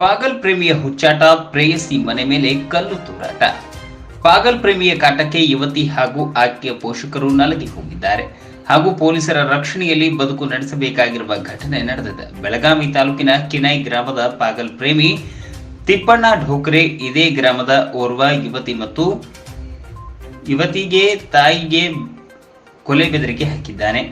ಪಾಗಲ್ ಪ್ರೇಮಿಯ ಹುಚ್ಚಾಟ, ಪ್ರೇಯಸಿ ಮನೆ ಮೇಲೆ ಕಲ್ಲು ತೂರಾಟ. ಪಾಗಲ್ ಪ್ರೇಮಿಯ ಕಾಟಕ್ಕೆ ಯುವತಿ ಹಾಗೂ ಆಕೆಯ ಪೋಷಕರು ನಲಗಿ ಹೋಗಿದ್ದಾರೆ. ಹಾಗೂ ಪೊಲೀಸರ ರಕ್ಷಣೆಯಲ್ಲಿ ಬದುಕು ನಡೆಸಬೇಕಾಗಿರುವ ಘಟನೆ ನಡೆದಿದೆ. ಬೆಳಗಾವಿ ತಾಲೂಕಿನ ಕಿನೈ ಗ್ರಾಮದ ಪಾಗಲ್ ಪ್ರೇಮಿ ತಿಪ್ಪಣ್ಣ ಢೋಕ್ರೆ ಇದೇ ಗ್ರಾಮದ ಓರ್ವ ಯುವತಿ ಮತ್ತು ಯುವತಿಗೆ ತಾಯಿಗೆ ಕೊಲೆ ಬೆದರಿಕೆ ಹಾಕಿದ್ದಾನೆ.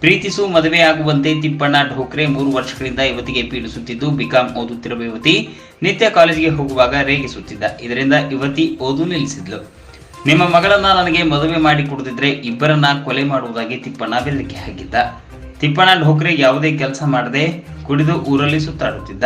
ಪ್ರೀತಿಸು ಮದುವೆ ಆಗುವಂತೆ ತಿಪ್ಪಣ್ಣ ಢೋಕ್ರೆ ಮೂರು ವರ್ಷಗಳಿಂದ ಯುವತಿಗೆ ಪೀಡಿಸುತ್ತಿದ್ದು ಬಿಕಾಂ ಓದುತ್ತಿರುವ ಯುವತಿ ನಿತ್ಯ ಕಾಲೇಜಿಗೆ ಹೋಗುವಾಗ ರೇಗಿಸುತ್ತಿದ್ದ. ಇದರಿಂದ ಯುವತಿ ಓದು ನಿಲ್ಲಿಸಿದ್ಲು. ನಿಮ್ಮ ಮಗಳನ್ನ ನನಗೆ ಮದುವೆ ಮಾಡಿ ಕೊಡದಿದ್ರೆ ಇಬ್ಬರನ್ನ ಕೊಲೆ ಮಾಡುವುದಾಗಿ ತಿಪ್ಪಣ್ಣ ಬೆದರಿಕೆ ಹಾಕಿದ್ದ. ತಿಪ್ಪಣ್ಣ ಢೋಕ್ರೆ ಯಾವುದೇ ಕೆಲಸ ಮಾಡದೆ ಕುಡಿದು ಊರಲ್ಲಿ ಸುತ್ತಾಡುತ್ತಿದ್ದ.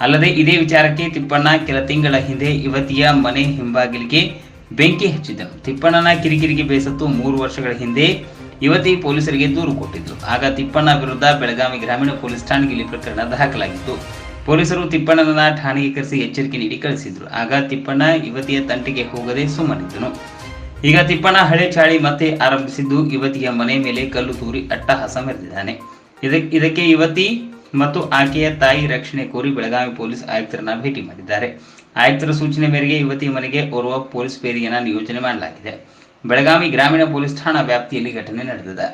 ಅಲ್ಲದೆ ಇದೇ ವಿಚಾರಕ್ಕೆ ತಿಪ್ಪಣ್ಣ ಕೆಲ ತಿಂಗಳ ಹಿಂದೆ ಯುವತಿಯ ಮನೆ ಹಿಂಬಾಗಿಲಿಗೆ ಬೆಂಕಿ ಹಚ್ಚಿದ್ದನು. ತಿಪ್ಪಣ್ಣನ ಕಿರಿಕಿರಿಗೆ ಬೇಸತ್ತು ಮೂರು ವರ್ಷಗಳ ಹಿಂದೆ ಯುವತಿ ಪೊಲೀಸರಿಗೆ ದೂರು ಕೊಟ್ಟಿದ್ದರು ಆಗ ತಿಪ್ಪಣ್ಣ ವಿರುದ್ಧ ಬೆಳಗಾವಿ ಗ್ರಾಮೀಣ ಪೊಲೀಸ್ ಠಾಣೆಯಲ್ಲಿ ಪ್ರಕರಣ ದಾಖಲಾಗಿತ್ತು. ಪೊಲೀಸರು ತಿಪ್ಪಣ್ಣನ ಠಾಣೆಗೆ ಕರೆಸಿ ಎಚ್ಚರಿಕೆ ನೀಡಿ ಕಳಿಸಿದ್ರು. ಆಗ ತಿಪ್ಪಣ್ಣ ಯುವತಿಯ ತಂಟೆಗೆ ಹೋಗದೆ ಸುಮ್ಮನಿದ್ದನು. ಈಗ ತಿಪ್ಪಣ್ಣ ಹಳೆ ಚಾಳಿ ಮತ್ತೆ ಆರಂಭಿಸಿದ್ದು ಯುವತಿಯ ಮನೆ ಮೇಲೆ ಕಲ್ಲು ತೂರಿ ಅಟ್ಟಹಾಸ ಮೆರೆದಿದ್ದಾನೆ. ಇದಕ್- ಇದಕ್ಕೆ ಯುವತಿ ಮತ್ತು ಆಕೆಯ ತಾಯಿ ರಕ್ಷಣೆ ಕೋರಿ ಬೆಳಗಾವಿ ಪೊಲೀಸ್ ಆಯುಕ್ತರನ್ನ ಭೇಟಿ ಮಾಡಿದ್ದಾರೆ. ಆಯುಕ್ತರ ಸೂಚನೆ ಮೇರೆಗೆ ಯುವತಿ ಮನೆಗೆ ಓರ್ವ ಪೊಲೀಸ್ ಪೇದೆಯನ್ನ ನಿಯೋಜನೆ ಮಾಡಲಾಗಿದೆ. ಬೆಳಗಾವಿ ಗ್ರಾಮೀಣ ಪೊಲೀಸ್ ಠಾಣಾ ವ್ಯಾಪ್ತಿಯಲ್ಲಿ ಘಟನೆ ನಡೆದಿದೆ.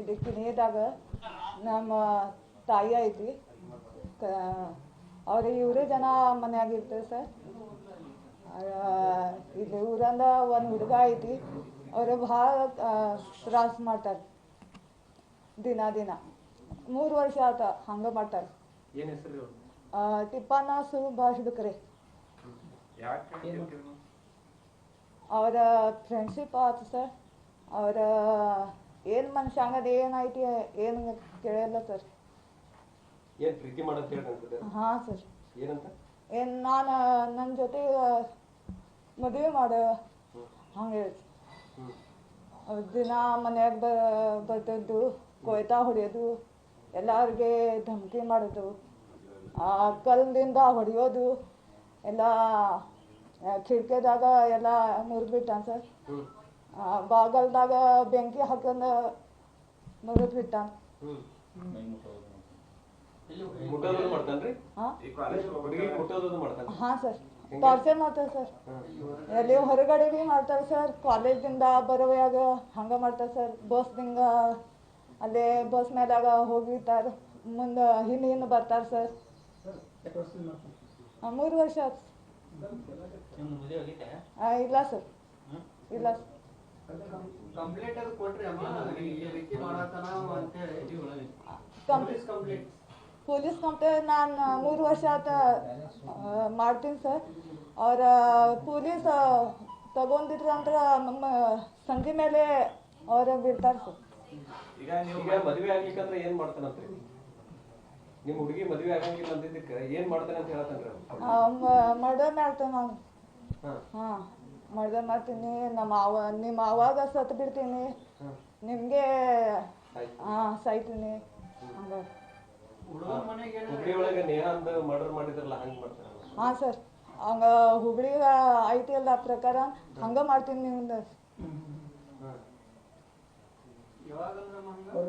ಇದು ಕಿಣಿಯದಾಗ ನಮ್ಮ ತಾಯಿ ಐತಿ ಅವ್ರ ಇವರೇ ಜನ ಮನ್ಯಾಗ ಇರ್ತಾರೆ ಸರ್. ಇಲ್ಲಿ ಊರಂದ ಒಂದು ಹುಡುಗ ಐತಿ ಅವ್ರು ಭಾಳ ತ್ರಾಸ ಮಾಡ್ತಾರೆ. ದಿನ ದಿನ. ಮೂರು ವರ್ಷ ಆತ ಹಂಗೆ ಮಾಡ್ತಾರೆ. ಏನ್ ಹೆಸರು ಆ, ಅವರ ಫ್ರೆಂಡ್ಶಿಪ್ ಆಯ್ತು ಸರ್ ಅವರ ಏನು ಮನುಷ್ಯ ಹಂಗದ ಏನೈತಿ ಏನು ಕೇಳಲ್ಲ ಸರ್ ಏನು ಪ್ರೀತಿ ಹೇಳ್ತಂತದ ಹಾಂ ಸರ್ ಏನಂತ? ಏನು ನಾನು ನನ್ನ ಜೊತೆ ಮದುವೆ ಮಾಡು. ಹಂಗೆ ಹೇಳ್ತಿ ದಿನ ಮನೆಯಾಗ ಬ ಬರ್ತಿದ್ದು ಕೊಯ್ತಾ ಹೊಡೆಯೋದು ಎಲ್ಲರಿಗೆ ಧಮಕಿ ಮಾಡೋದು ಆ, ಕಲ್ಲಿಂದ ಹೊಡೆಯೋದು ಎಲ್ಲ ಕಿಡ್ಕಿದಾಗ ಎಲ್ಲ ಮುರಿದ್ಬಿಟ್ಟಾನ ಸರ್. ಬಾಗಲ್ದಾಗ ಬೆಂಕಿ ಹಾಕೊಂಡು ಮುರಿದ್ ಬಿಟ್ಟಾನ. ಹ್ಮ್ ಮುಟ್ಟೋದು ಮಾಡ್ತಾನ್ರಿ. ಹಾಂ ಸರ್. ಟಾರ್ಚರ್ ಮಾಡ್ತಾರೆ ಸರ್. ಎಲ್ಲಿ ಹೊರಗಡೆ ಭೀ ಮಾಡ್ತಾರೆ ಸರ್. ಕಾಲೇಜಿಂದ ಬರುವಾಗ ಹಂಗೆ ಮಾಡ್ತಾರೆ ಸರ್. ಬಸ್ದಿಂದ ಅಲ್ಲೇ ಬಸ್ ಮೇಲಾಗ ಹೋಗಿರ್ತಾರೆ ಮುಂದೆ ಹಿಂದೆ ಹಿಂದೆ ಬರ್ತಾರೆ ಸರ್. ಆ, ಮೂರು ವರ್ಷ ಇಲ್ಲ ಸರ್. ಇಲ್ಲ ಸರ್. ಕಂಪ್ಲೇಂಟ್ ಅದು ಕೊಟ್ರಿ ಅಮ್ಮ. ಈ ರೀತಿ ಮಾಡತ್ತಾನ ಅಂತ ಹೇಳಿ. ಕಂಪ್ಲೀಟ್ ಕಂಪ್ಲೇಂಟ್ ಪೊಲೀಸ್ ಕಂಪ್ಲೇಂಟ್ ನಾನು ಮೂರು ವರ್ಷ ಆತ ಮಾಡ್ತೀನಿ ಸರ್. ಅವ್ರ ಪೊಲೀಸ್ ತಗೊಂಡಿದ್ರು ಅಂದ್ರೆ ನಮ್ಮ ಸಂಜೆ ಮೇಲೆ ಅವ್ರ ಬಿಡ್ತಾರೆ ಸರ್. ಈಗ ನೀವು ಮದುವೆ ಆಗ್ಲಿಕ್ಕಂದ್ರೆ ಏನ್ ಮಾಡ್ತಾನಂತ್ರಿ ನಿಮ್ ಹುಡುಗಿ ಮದುವೆ ಆಗಂಗಿಲ್ಲ ಅಂದಿದ್ದಕ್ಕ ಏನ್ ಮಾಡ್ತಾನೆ ಅಂತ ಹೇಳತ್ತನ್ರಿ ಮರ್ಡರ್ ಮಾಡ್ತೇನೆ ನಾನು ಹಾ. ಹಾಂ ಮರ್ಡರ್ ಮಾಡ್ತೀನಿ ನಮ್ಮ ಅವ ನಿಮ್ಮ ಅವಾಗ ಸತ್ತು ಬಿಡ್ತೀನಿ. ನಿಮಗೆ. ಹಾಂ ಸಾಯ್ತೀನಿ. ಹುಬ್ಳಿ ಒಳಗ ನೇಹ ಮರ್ಡರ್ ಮಾಡಿದ್ರಲ್ಲ ಹಂಗ್ ಮಾಡ್ತಾನ ಹಾಂ ಸರ್. ಹಂಗ ಹುಬ್ಳಿ ಐತಿ ಅಲ್ಲ ಆ ಪ್ರಕಾರ ಹಂಗ ಮಾಡ್ತೀನಿ ನಿಮ್ದು. ನಮ್ಮ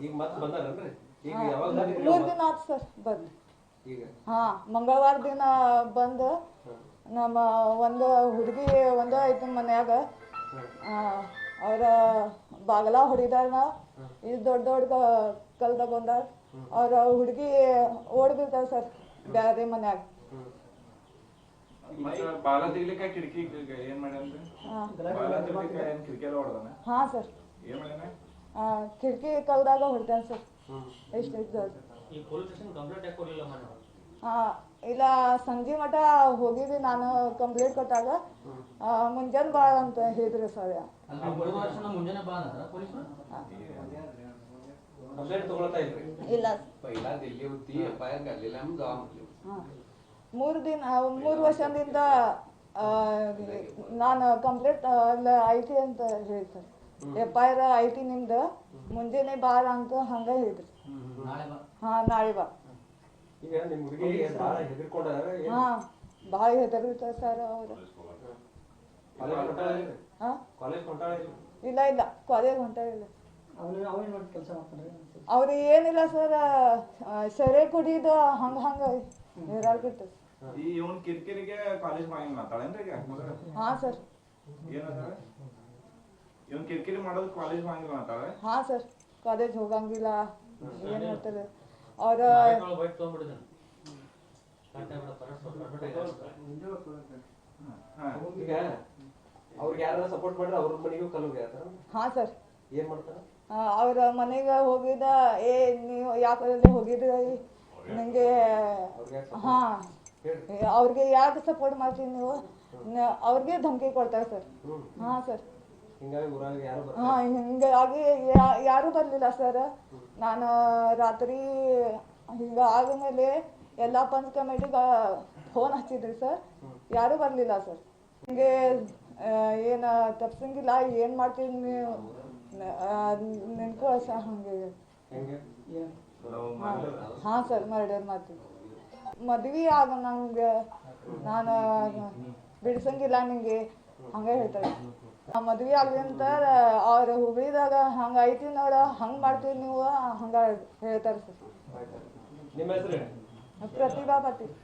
ಈಗ ಮತ್ತೆ ಬಂದಾರನ್ರಿ? ಮೂರು ದಿನ ಆಯ್ತು ಸರ್ ಬಂದು ಹಾ ಹಾಂ ಮಂಗಳವಾರ ದಿನ ಬಂದು ನಮ್ಮ ಒಂದು ಹುಡುಗಿ ಒಂದು ಐತಿ ಮನ್ಯಾಗ. ಅವ್ರ ಅವರ ಬಾಗಲ ಹೊಡಿದಾರ ಇದು ದೊಡ್ಡ ದೊಡ್ಡ ಕಲ್ ತಗೊಂಡಾರ ಅವ್ರ ಹುಡುಗಿ ಓಡ್ಬಿಡ್ತಾರ ಸರ್ ಬ್ಯಾರೆ ಮನ್ಯಾಗ. ಹಾ. ಸರ್. ಕಿಟಕಿ ಕಲ್ದಾಗ ಹೊಡಿತಾನ ಸರ್. ಎಷ್ಟು ಹಾಂ ಇಲ್ಲ ಸಂಜೆ ಮಠ ಹೋಗಿದ್ದೆ ನಾನು ಕಂಪ್ಲೇಂಟ್ ಕೊಟ್ಟಾಗ. ಮುಂಜಾನೆ ಬಾ ಅಂತ ಹೇಳಿದ್ರಿ ಸರ್. ಇಲ್ಲ. ಮೂರು ದಿನ ಮೂರು ವರ್ಷದಿಂದ ನಾನು ಕಂಪ್ಲೇಂಟ್ ಐತಿ ಅಂತ ಹೇಳಿ ಆರ್ ಐತಿ ನಿಮ್ದು ಮುಂಜಾನೆ ಬಾರ ಅಂತ ಹಂಗ ಹೇಳಿದ್ರು. ಹಾ ಬಾ. ಹಾಂ ನಾಳೆ ಬಾ. ಹಾಂ ಭಾಳ ಹೆದರ್ತಾರೆ ಸರ್ ಅವರು. ಹಾಂ? ಇಲ್ಲ? ಇಲ್ಲ ಕಾಲೇಜ್ ಹೊಂಟ ಇಲ್ಲ. ಅವನು ಮಾಡಿ ಕೆಲಸ ಮಾಡ್ತಾನೆ ಅವ್ರು ಏನಿಲ್ಲ ಸರ್ ಸೆರೆ ಕುಡಿದು ಹಂಗೆ ಹಂಗೆ ಇರಾಗಿರ್ತದೆ ಈ ಇವನ್ ಕಿರಿಕಿರಿಗೆ ಕಾಲೇಜ್ ಮಾಡಿಲ್ಲ ಮಾತಾಡೇನ್ರಿ ಈಗ ಮಗ ಹಾಂ ಸರ್ ಏನಂತಾರೆ ಇವನ್ ಕಿರಿಕಿರಿ ಮಾಡೋದು ಕಾಲೇಜ್ ಮಾಡಿಲ್ಲ ಮಾತಾಡ ಹಾಂ ಸರ್ ಕಾಲೇಜ್ ಹೋಗಂಗಿಲ್ಲ ಏನು ಹೇಳ್ತಾರೆ ಅವ್ರ ಹಾ ಈಗ ಅವ್ರಿಗೆ ಯಾರು ಸಪೋರ್ಟ್ ಮಾಡಿದ್ರೆ ಅವ್ರ ಮನೆಗೂ ಕಲ್ಲು ಹೇಳ್ತಾರ ಹಾಂ ಸರ್ ಏನ್ ಮಾಡ್ತಾರ ಅವ್ರ ಮನೆಗೆ ಹೋಗಿದ್ದ ಏ ನೀವು ಯಾಕೆ ಹೋಗಿದ್ರಿ ನಿಮಗೆ ಹಾಂ ಅವ್ರಿಗೆ ಯಾಕೆ ಸಪೋರ್ಟ್ ಮಾಡ್ತೀವಿ ನೀವು ನ- ಅವ್ರಿಗೆ ಧಮಕಿ ಕೊಡ್ತಾರೆ ಸರ್ ಹ್ಮ್ ಹಾಂ ಸರ್ ಹಾಂ ಹಿಂಗಾಗಿ ಯಾರೂ ಬರಲಿಲ್ಲ ಸರ್ ನಾನು ರಾತ್ರಿ ಹಿಂಗೆ ಆದಮೇಲೆ ಎಲ್ಲ ಪಂಚ್ ಕಮಿಟಿಗೆ ಫೋನ್ ಹಚ್ಚಿದ್ರಿ ಸರ್ ಯಾರೂ ಬರಲಿಲ್ಲ ಸರ್ ಹಿಂಗೆ ಏನು ತಪ್ಸಂಗಿಲ್ಲ ಏನು ಮಾಡ್ತೀವಿ ನೀವು? ನಿನ್ಕೋ ಸರ್ ಹಾಗೆ. ಹಾಂ ಸರ್ ಮರ್ಡರ್ ಮಾಡ್ತೀವಿ. ಮದ್ವೆ ಆಗ ನಂಗೆ ನಾನು ಬಿಡ್ಸಂಗಿಲ್ಲ ನಿಂಗೆ. ಹಂಗೆ ಹೇಳ್ತಾರೆ. ಮದ್ವೆ ಆಗ್ಲಿ ಅಂತ ಅವ್ರ ಹುಬ್ಳಿದಾಗ ಹಂಗ ಐತಿ ನೋಡ ಹಂಗ ಮಾಡ್ತೀವಿ ನೀವು ಹಂಗ ಹೇಳ್ತಾರ ಸರ್. ನಿಮ್ಮ ಹೆಸರು ಪ್ರತಿಭಾ ಪಾಟೀಲ್.